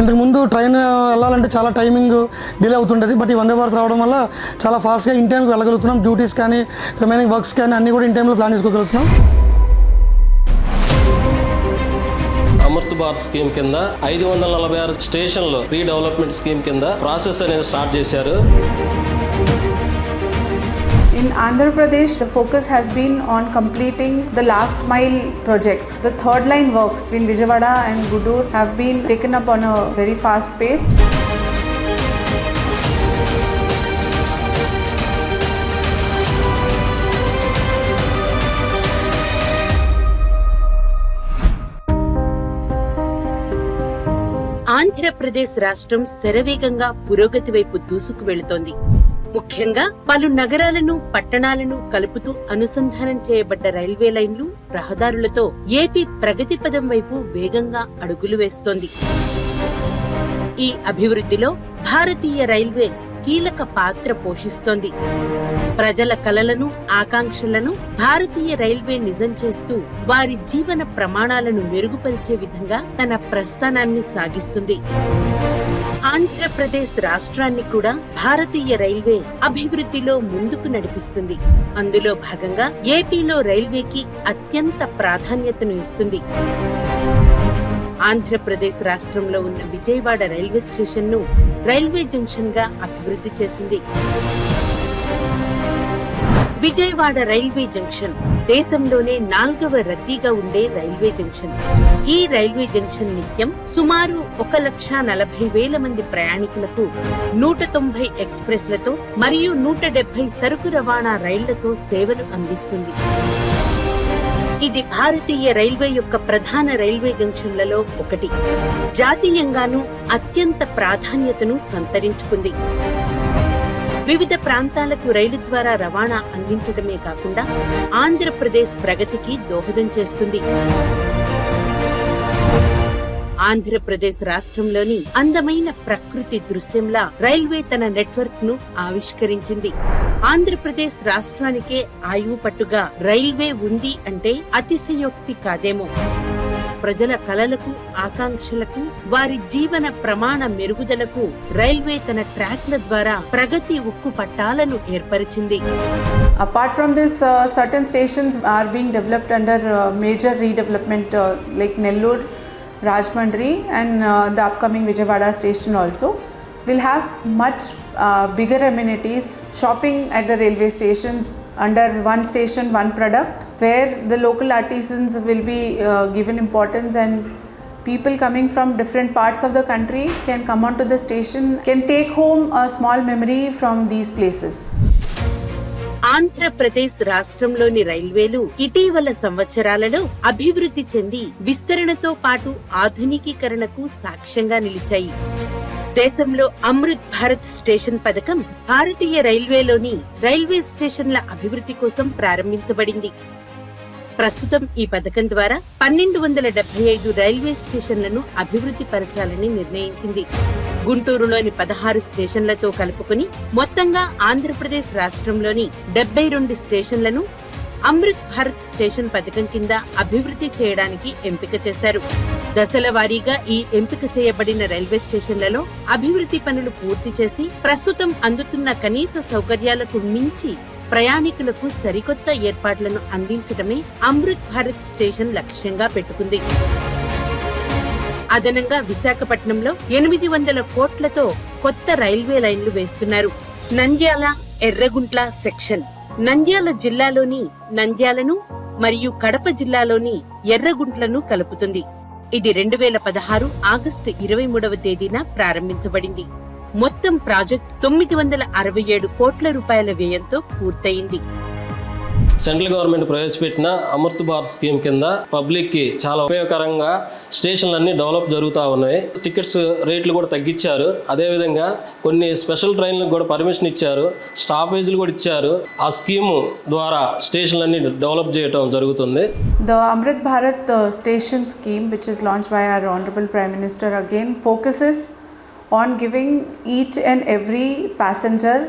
ఇంతకు ముందు ట్రైన్ వెళ్ళాలంటే చాలా టైమింగ్ డిలే అవుతుండేది బట్ ఈ వందే భారత్ రావడం వల్ల చాలా ఫాస్ట్గా ఇన్ టైంకి వెళ్ళగలుగుతున్నాం. డ్యూటీస్ కానీ రిమైనింగ్ వర్క్స్ కానీ అన్నీ కూడా ఇన్ టైంలో ప్లాన్ చేసుకోగలుగుతున్నాం. అమృత్ భారత్ స్కీమ్ కింద ఐదు వందల నలభై ఆరు స్టేషన్లు రీడెవలప్మెంట్ స్కీమ్ కింద ప్రాసెస్ అనేది స్టార్ట్ చేశారు. In Andhra Pradesh, the focus has been on completing the last mile projects. The third line works in Vijayawada and Gudur have been taken up on a very fast pace. Andhra Pradesh రాష్ట్రం శరవేగంగా పురోగతి వైపు దూసుకు వెళుతోంది ముఖ్యంగా పలు నగరాలను పట్టణాలను కలుపుతూ అనుసంధానం చేయబడ్డ రైల్వే లైన్లు రహదారులతో ఏపీ ప్రగతి పదం వైపు వేగంగా అడుగులు వేస్తోంది. ఈ అభివృద్ధిలో భారతీయ రైల్వే కీలక పాత్ర పోషిస్తోంది. ప్రజల కలలను ఆకాంక్షలను భారతీయ రైల్వే నిజం చేస్తూ వారి జీవన ప్రమాణాలను మెరుగుపరిచే విధంగా తన ప్రస్థానాన్ని సాగిస్తుంది. ఆంధ్రప్రదేశ్ రాష్ట్రాన్ని కూడా భారతీయ రైల్వే అభివృద్ధిలో ముందుకు నడిపిస్తుంది. అందులో భాగంగా ఏపీలో రైల్వేకి అత్యంత ప్రాధాన్యతను ఇస్తుంది. ఆంధ్రప్రదేశ్ రాష్ట్రంలో ఉన్న విజయవాడ రైల్వే స్టేషన్ను రైల్వే జంక్షన్గా అభివృద్ధి చేసింది. Vijayawada railway junction. దేశంలోనే నాల్గవ రద్దీగా ఉండే రైల్వే జంక్షన్. ఈ రైల్వే జంక్షన్ నిత్యం సుమారు ఒక లక్ష నలభై వేల మంది ప్రయాణికులకు నూట తొంభై ఎక్స్ప్రెస్లతో మరియు నూట డెబ్బై సరుకు రవాణా రైళ్ళతో సేవలు అందిస్తుంది. ఇది భారతీయ రైల్వే యొక్క ప్రధాన రైల్వే జంక్షన్లలో ఒకటి. జాతీయంగానూ అత్యంత ప్రాధాన్యతను సంతరించుకుంది. వివిధ ప్రాంతాలకు రైలు ద్వారా రవాణా అందించడమే కాకుండా ఆంధ్రప్రదేశ్ ప్రగతికి దోహదం చేస్తుంది. ఆంధ్రప్రదేశ్ రాష్ట్రంలోని అందమైన ప్రకృతి దృశ్యంలా రైల్వే తన నెట్వర్క్ను ఆవిష్కరించింది. ఆంధ్రప్రదేశ్ రాష్ట్రానికే ఆయువు పట్టుగా రైల్వే ఉంది అంటే అతిశయోక్తి కాదేమో. ప్రజల కలలకు ఆకాంక్షలకు వారి జీవన ప్రమాణ మెరుగుదలకు రైల్వే తన ట్రాక్ల ద్వారా ప్రగతి ఉక్కు పట్టాలను ఏర్పరిచింది. Apart from this certain stations are being developed under major redevelopment like Nellore Rajahmundry and the upcoming Vijayawada station also will have much bigger amenities shopping at the railway stations under one station one product where the local artisans will be given importance and people coming from different parts of the country can come on to the station can take home a small memory from these places Andhra Pradesh రాష్ట్రంలోని రైల్వేలు ఇటీవల సంవత్సరాలలో అభివృద్ధి చెంది విస్తరణతో పాటు ఆధునికీకరణకు సాక్ష్యంగా నిలిచాయి. దేశంలో అమృత్ భారత్ స్టేషన్ పథకం భారతీయ రైల్వేలోని రైల్వే స్టేషన్ల అభివృద్ధి కోసం ప్రారంభించబడింది. ప్రస్తుతం ఈ పథకం ద్వారా పన్నెండు వందల డెబ్బై ఐదు రైల్వే స్టేషన్లను అభివృద్ధి పరచాలని నిర్ణయించింది. గుంటూరులోని పదహారు స్టేషన్లతో కలుపుకుని మొత్తంగా ఆంధ్రప్రదేశ్ రాష్ట్రంలోని డెబ్బై రెండు స్టేషన్లను అమృత్ భారత్ స్టేషన్ పథకం కింద అభివృద్ధి చేయడానికి ఎంపిక చేశారు. దశల వారీగా ఈ ఎంపిక చేయబడిన రైల్వే స్టేషన్లలో అభివృద్ధి పనులు పూర్తి చేసి ప్రస్తుతం అందుతున్న కనీస సౌకర్యాలకు మించి ప్రయాణికులకు సరికొత్త ఏర్పాట్లను అందించడమే అమృత్ భారత్ స్టేషన్ లక్ష్యంగా పెట్టుకుంది. అదనంగా విశాఖపట్నంలో ఎనిమిది వందల కోట్లతో కొత్త రైల్వే లైన్లు వేస్తున్నారు. నంద్యాల ఎర్రగుంట్ల సెక్షన్. నంద్యాల జిల్లాలోని నంద్యాలను మరియు కడప జిల్లాలోని ఎర్రగుంట్లను కలుపుతుంది. ఇది రెండు వేల పదహారు ఆగస్టు ఇరవై మూడవ తేదీన ప్రారంభించబడింది. మొత్తం ప్రాజెక్ట్ తొమ్మిది వందల అరవై ఏడు కోట్ల రూపాయల వ్యయంతో పూర్తయింది. సెంట్రల్ గవర్నమెంట్ ప్రవేశపెట్టిన అమృత్ భారత్ స్కీమ్ కింద పబ్లిక్కి చాలా ఉపయోగకరంగా స్టేషన్లన్నీ డెవలప్ జరుగుతూ ఉన్నాయి. టికెట్స్ రేట్లు కూడా తగ్గించారు. అదేవిధంగా కొన్ని స్పెషల్ ట్రైన్లకు కూడా పర్మిషన్ ఇచ్చారు. స్టాపేజీలు కూడా ఇచ్చారు. ఆ స్కీము ద్వారా స్టేషన్లన్నీ డెవలప్ చేయటం జరుగుతుంది. The Amrit Bharat station scheme which is launch by our honourable prime minister again focuses on giving each and every passenger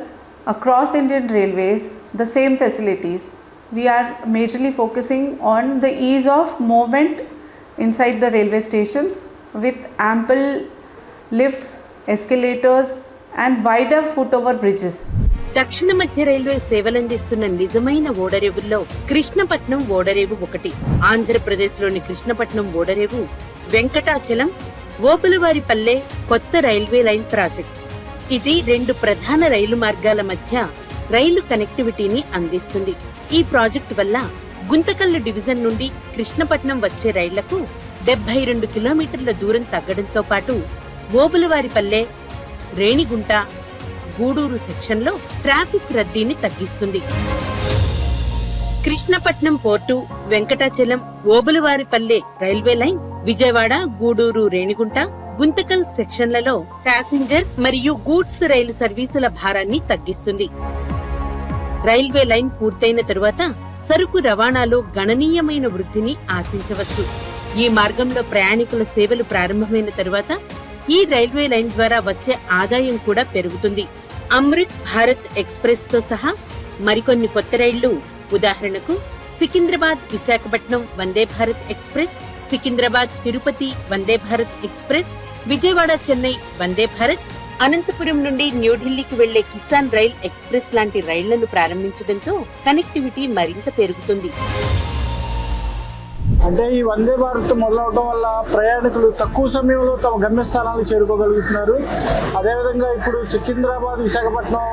across Indian railways the same facilities We are majorly focusing on the ease of movement inside the railway stations with ample lifts, escalators, and wider footover bridges. దక్షిణ మధ్య railway సేవలందిస్తున్న నిజమైన ఓడరేవుల్లో కృష్ణపట్నం ఓడరేవు ఒకటి ఆంధ్రప్రదేశ్లోని కృష్ణపట్నం ఓడరేవు వెంకటాచలం ఓపులవారిపల్లె కొత్త railway line project ఇది రెండు ప్రధాన రైలు మార్గాల మధ్య రైలు కనెక్టివిటీని అందిస్తుంది. ఈ ప్రాజెక్టు వల్ల గుంతకల్లు డివిజన్ నుండి కృష్ణపట్నం వచ్చే రైళ్ళకు డెబ్బై రెండు కిలోమీటర్ల దూరం తగ్గడంతో పాటు ఓబులవారిపల్లె రేణిగుంట గూడూరు సెక్షన్లో ట్రాఫిక్ రద్దీని తగ్గిస్తుంది. Krishnapatnam port Venkatachalam Obulavaripalle railway line Vijayawada Gudur Renigunta Guntakal సెక్షన్లలో passenger మరియు గూడ్స్ రైలు సర్వీసుల భారాన్ని తగ్గిస్తుంది. రైల్వే లైన్ పూర్తయిన తరువాత సరుకు రవాణాలో గణనీయమైన వృద్ధిని ఆశించవచ్చు. ఈ మార్గంలో ప్రయాణికుల సేవలు ప్రారంభమైన తరువాత ఈ రైల్వే లైన్ ద్వారా వచ్చే ఆదాయం కూడా పెరుగుతుంది. అమృత్ భారత్ ఎక్స్ప్రెస్తో సహా మరికొన్ని కొత్త రైళ్ళు ఉదాహరణకు సికింద్రాబాద్ విశాఖపట్నం వందే భారత్ ఎక్స్ప్రెస్ సికింద్రాబాద్ తిరుపతి వందే భారత్ ఎక్స్ప్రెస్ విజయవాడ చెన్నై వందే భారత్ అనంతపురం నుండి న్యూఢిల్లీకి వెళ్ళే కిసాన్ రైల్ ఎక్స్ప్రెస్ లాంటి రైళ్ళను ప్రారంభించడంతో కనెక్టివిటీ మరింత పెరుగుతుంది. అంటే ఈ వందే భారత్ మొదలవడం వల్ల ప్రయాణికులు తక్కువ సమయంలో తమ గమ్యస్థానాలకు చేరుకోగలుగుతున్నారు. అదేవిధంగా ఇప్పుడు సికింద్రాబాద్ విశాఖపట్నం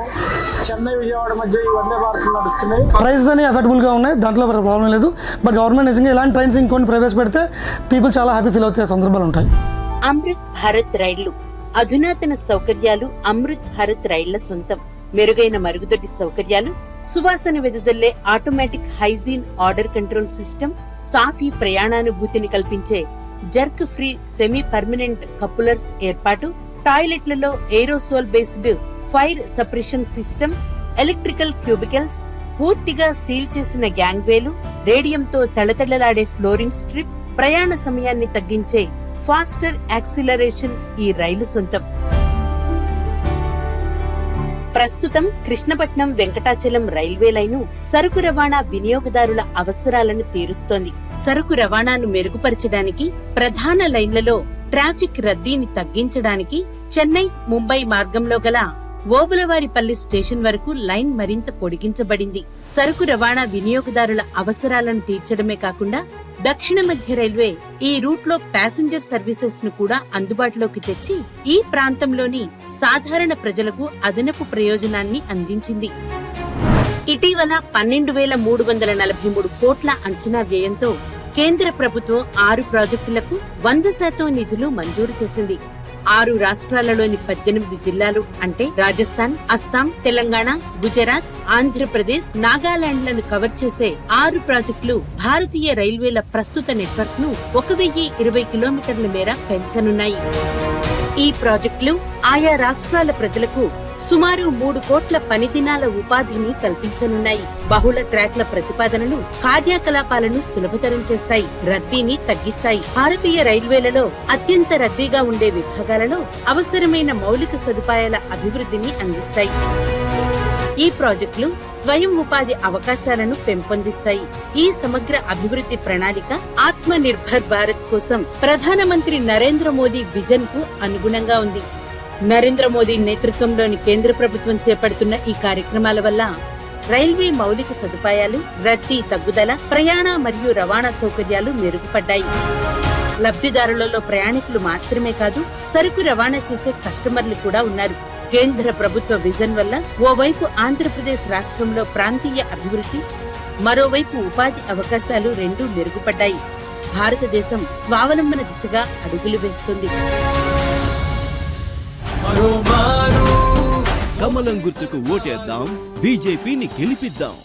చెన్నై విజయవాడ మధ్య ఈ వందే భారత్ నడుస్తున్నాయి. ప్రైసెస్ అనేవి అఫోర్డబుల్గా ఉన్నాయి. దాంట్లో ప్రాబ్లం లేదు. బట్ గవర్నమెంట్ నిజంగా ఇలాంటి ట్రైన్స్ ఇంకొన్ని ప్రవేశపెడితే పీపుల్ చాలా హ్యాపీ ఫీల్ అవుతాయి సందర్భాలు ఉంటాయి. అమృత్ భారత్ రైళ్ళు అధునాతన సౌకర్యాలు అమృత్ భారత్ రైళ్ళ సొంతం. మెరుగైన మరుగుదొడ్డి సౌకర్యాలు సువాసన వెదజల్లే automatic hygiene odour control system సాఫీ ప్రయాణానుభూతిని కల్పించే jerk free semi permanent couplers ఏర్పాటు టాయిలెట్లలో aerosol based fire suppression system electrical cubicles పూర్తిగా సీల్ చేసిన గ్యాంగ్వేలు రేడియంతో తళతళలాడే ఫ్లోరింగ్ స్ట్రిప్ ప్రయాణ సమయాన్ని తగ్గించే ఫాస్టర్ యాక్సిలరేషన్ ఈ రైలు సొంతం. ప్రస్తుతం కృష్ణపట్నం వెంకటాచలం రైల్వే లైను సరుకు రవాణా వినియోగదారుల అవసరాలను తీరుస్తోంది. సరుకు రవాణాను మెరుగుపరచడానికి ప్రధాన లైన్లలో ట్రాఫిక్ రద్దీని తగ్గించడానికి చెన్నై ముంబై మార్గంలో గల ఓబులవారిపల్లి స్టేషన్ వరకు లైన్ మరింత పొడిగించబడింది. సరుకు రవాణా వినియోగదారుల అవసరాలను తీర్చడమే కాకుండా దక్షిణ మధ్య రైల్వే ఈ రూట్లో ప్యాసింజర్ సర్వీసెస్ను కూడా అందుబాటులోకి తెచ్చి ఈ ప్రాంతంలోని సాధారణ ప్రజలకు అదనపు ప్రయోజనాన్ని అందించింది. ఇటీవల పన్నెండు వేల మూడు వందల నలభై మూడు కోట్ల అంచనా వ్యయంతో కేంద్ర ప్రభుత్వం ఆరు ప్రాజెక్టులకు వంద శాతం నిధులు మంజూరు చేసింది. ఆరు రాష్ట్రాలలోని పద్దెనిమిది జిల్లాలు అంటే రాజస్థాన్ అస్సాం తెలంగాణ గుజరాత్ ఆంధ్రప్రదేశ్ నాగాలాండ్లను కవర్ చేసే ఆరు ప్రాజెక్టులు భారతీయ రైల్వేల ప్రస్తుత నెట్వర్క్ను ఒక వెయ్యి ఇరవై కిలోమీటర్ల మేర పెంచనున్నాయి. ఈ ప్రాజెక్టులు ఆయా రాష్ట్రాల ప్రజలకు సుమారు మూడు కోట్ల పని దినాల ఉపాధిని కల్పించనున్నాయి. బహుళ ట్రాక్ల ప్రతిపాదనలు కార్యకలాపాలను సులభతరం చేస్తాయి రద్దీని తగ్గిస్తాయి. భారతీయ రైల్వేలలో అత్యంత రద్దీగా ఉండే విభాగాలలో అవసరమైన మౌలిక సదుపాయాల అభివృద్ధిని అందిస్తాయి. ఈ ప్రాజెక్టులు స్వయం ఉపాధి అవకాశాలను పెంపొందిస్తాయి. ఈ సమగ్ర అభివృద్ధి ప్రణాళిక ఆత్మ నిర్భర్ భారత్ కోసం ప్రధానమంత్రి నరేంద్ర మోదీ విజన్కు అనుగుణంగా ఉంది. నరేంద్ర మోదీ నేతృత్వంలోని కేంద్ర ప్రభుత్వం చేపడుతున్న ఈ కార్యక్రమాల వల్ల రైల్వే మౌలిక సదుపాయాలు రద్దీ తగ్గుదల ప్రయాణ మరియు రవాణా సౌకర్యాలు మెరుగుపడ్డాయి. లబ్ధిదారులలో ప్రయాణికులు మాత్రమే కాదు సరుకు రవాణా చేసే కస్టమర్లు కూడా ఉన్నారు. కేంద్ర ప్రభుత్వ విజన్ వల్ల ఓవైపు ఆంధ్రప్రదేశ్ రాష్ట్రంలో ప్రాంతీయ అభివృద్ధి మరోవైపు ఉపాధి అవకాశాలు రెండూ మెరుగుపడ్డాయి. భారతదేశం స్వావలంబన దిశగా అడుగులు వేస్తుంది. మారు కమలం గుర్తుకు ఓటేద్దాం బీజేపీని గెలిపిద్దాం.